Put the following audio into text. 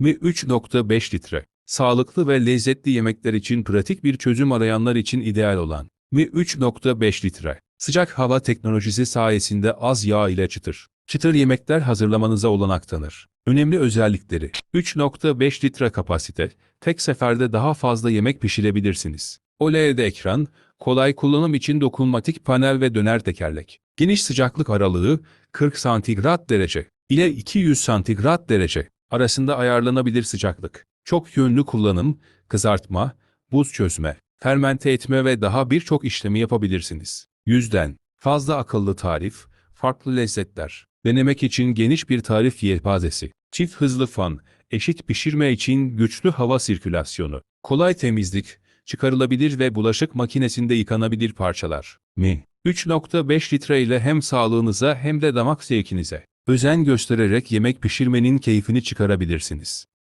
Mi 3.5 litre. Sağlıklı ve lezzetli yemekler için pratik bir çözüm arayanlar için ideal olan. Mi 3.5 litre. Sıcak hava teknolojisi sayesinde az yağ ile çıtır. Çıtır yemekler hazırlamanıza olanak tanır. Önemli özellikleri. 3.5 litre kapasite. Tek seferde daha fazla yemek pişirebilirsiniz. OLED ekran, kolay kullanım için dokunmatik panel ve döner tekerlek. Geniş sıcaklık aralığı 40 santigrat derece ile 200 santigrat derece arasında ayarlanabilir sıcaklık. Çok yönlü kullanım, kızartma, buz çözme, fermente etme ve daha birçok işlemi yapabilirsiniz. Yüzden fazla akıllı tarif, farklı lezzetler. Denemek için geniş bir tarif yelpazesi. Çift hızlı fan, eşit pişirme için güçlü hava sirkülasyonu. Kolay temizlik, çıkarılabilir ve bulaşık makinesinde yıkanabilir parçalar. Mi? 3.5 litre ile hem sağlığınıza hem de damak zevkinize özen göstererek yemek pişirmenin keyfini çıkarabilirsiniz.